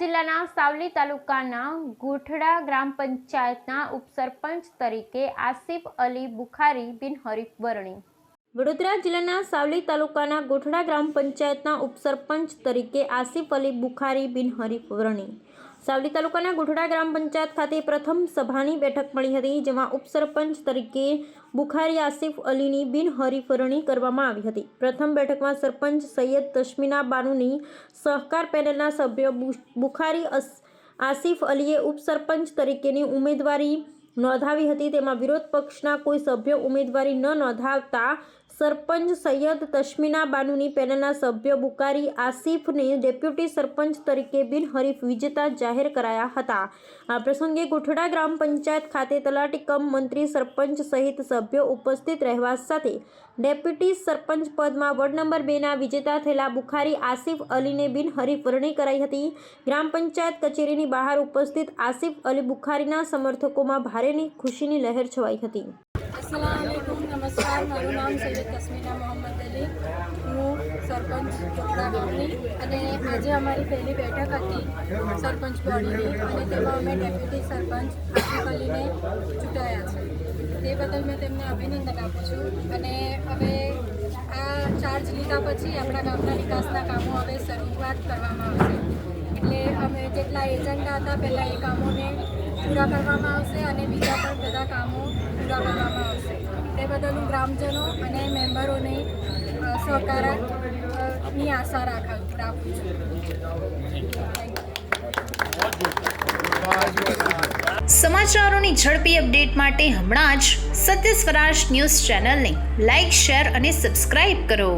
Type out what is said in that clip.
જિલ્લાના સાવલી તાલુકાના ગોઠડા ગ્રામ પંચાયતના ઉપસરપંચ તરીકે આસિફ અલી બુખારી બિનહરીફ વરણી. વડોદરા જિલ્લાના સાવલી તાલુકાના ગોઠડા ગ્રામ પંચાયતના ઉપસરપંચ તરીકે આસિફ અલી બુખારી બિનહરીફ વરણી. સાવલી તાલુકાના ગોઠડા ગ્રામ પંચાયત ખાતે પ્રથમ સભાની બેઠક મળી હતી, જેમાં ઉપસરપંચ તરીકે બુખારી આસિફ અલીની બિનહરીફ વરણી કરવામાં આવી હતી. પ્રથમ બેઠકમાં સરપંચ સૈયદ તશ્મીના બાનુની સહકાર પેનલના સભ્ય બુખારી આસિફ અલીએ ઉપસરપંચ તરીકેની ઉમેદવારી નોંધાવી હતી. તેમાં વિરોધ પક્ષના કોઈ સભ્યો ઉમેદવારી ન નોંધાવતા સરપંચ સૈયદ તશ્મીના બાનુની પેનલના સભ્ય બુકારી આસિફને ડેપ્યુટી સરપંચ તરીકે બિનહરીફ વિજેતા જાહેર કરાયા હતા. આ પ્રસંગે ગુઠડા ગ્રામ પંચાયત ખાતે તલાટી કમ મંત્રી સરપંચ સહિત સભ્યો ઉપસ્થિત રહેવા સાથે ડેપ્યુટી સરપંચ પદમાં વોર્ડ નંબર બેના વિજેતા થયેલા બુખારી આસિફ અલીને બિનહરીફ વરણી કરાઈ હતી. ગ્રામ પંચાયત કચેરીની બહાર ઉપસ્થિત આસિફ અલી બુખારીના સમર્થકોમાં ભારેની ખુશીની લહેર છવાઈ હતી. અસલામુઅલૈકુમ નમસ્કાર મારું નામ સૈયદ તસ્મીના મોહમ્મદ અલી હું સરપંચ ચોકડા ગામની અને આજે અમારી પહેલી બેઠક હતી સરપંચ બોડીની અને તેમાં અમે ડેપ્યુટી સરપંચ આસિફ અલીને ચૂંટાયા છે. તે બદલ મેં તેમને અભિનંદન આપું છું. અને હવે આ ચાર્જ લીધા પછી આપણા ગામના વિકાસના કામો હવે શરૂઆત કરવામાં આવશે. એટલે અમે જેટલા એજન્ડા હતા, પહેલાં એ કામોને પૂરા કરવામાં આવશે અને બીજા પણ બધા કામો પૂરા કરવામાં આવશે. તે બદલ હું ગ્રામજનો અને મેમ્બરોને અ, સહકારની આશા રાખા રાખું છું. સમાચારોની ઝડપી અપડેટ માટે હમણાં જ સત્ય સ્વરાજ ન્યૂઝ ચેનલને લાઇક શેર અને સબસ્ક્રાઇબ કરો.